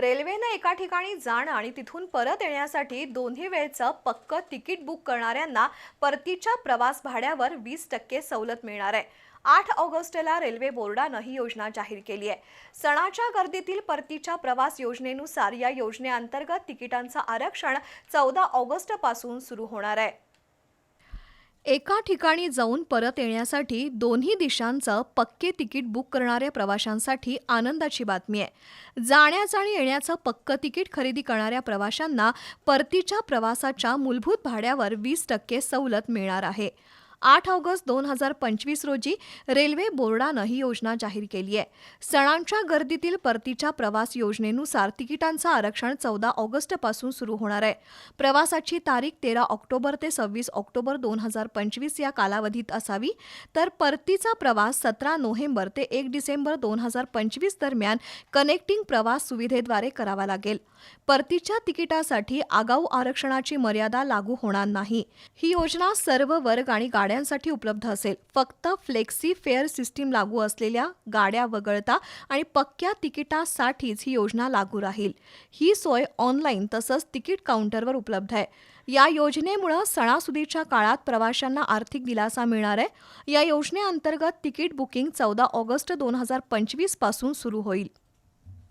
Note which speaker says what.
Speaker 1: रेल्वेनं एका ठिकाणी जाणं आणि तिथून परत येण्यासाठी दोन्ही वेळचं पक्क तिकीट बुक करणाऱ्यांना परतीच्या प्रवास भाड्यावर वीस टक्के सवलत मिळणार आहे. आठ ऑगस्टला रेल्वे बोर्डानं ही योजना जाहीर केली आहे. सणाच्या गर्दीतील परतीच्या प्रवास योजनेनुसार या योजनेअंतर्गत तिकिटांचं आरक्षण चौदा ऑगस्टपासून सुरू होणार आहे. एका ठिकाणी जाऊन परत येण्यासाठी दोन्ही दिशांचं पक्के तिकीट बुक करणाऱ्या प्रवाशांसाठी आनंदाची बातमी आहे. जाण्याचं आणि येण्याचं पक्क तिकीट खरेदी करणाऱ्या प्रवाशांना परतीच्या प्रवासाच्या मूलभूत भाड्यावर वीस टक्के सवलत मिळणार आहे. आठ ऑगस्ट दोन हजार पंचवीस रोजी रेल्वे बोर्डानं ही योजना जाहीर केली आहे. सणांच्या गर्दीतील परतीच्या प्रवास योजनेनुसार तिकिटांचं आरक्षण चौदा ऑगस्टपासून सुरू होणार आहे. प्रवासाची तारीख तेरा ऑक्टोबर ते सव्वीस ऑक्टोबर दोन हजार पंचवीस या कालावधीत असावी. तर परतीचा प्रवास सतरा नोव्हेंबर ते एक डिसेंबर दोन हजार पंचवीस दरम्यान कनेक्टिंग प्रवास सुविधेद्वारे करावा लागेल. परतीच्या तिकिटासाठी आगाऊ आरक्षणाची मर्यादा लागू होणार नाही. ही योजना सर्व वर्ग आणि गाड्यांसाठी उपलब्ध असेल. फक्त फ्लेक्सी फेअर सिस्टीम लागू असलेल्या गाड्या वगळता आणि पक्क्या तिकिटासाठीच ही योजना लागू राहील. ही सोय ऑनलाईन तसंच तिकीट काउंटरवर उपलब्ध आहे. या योजनेमुळं सणासुदीच्या काळात प्रवाशांना आर्थिक दिलासा मिळणार आहे. या योजनेअंतर्गत तिकीट बुकिंग चौदा ऑगस्ट दोन हजार पंचवीसपासून सुरू होईल.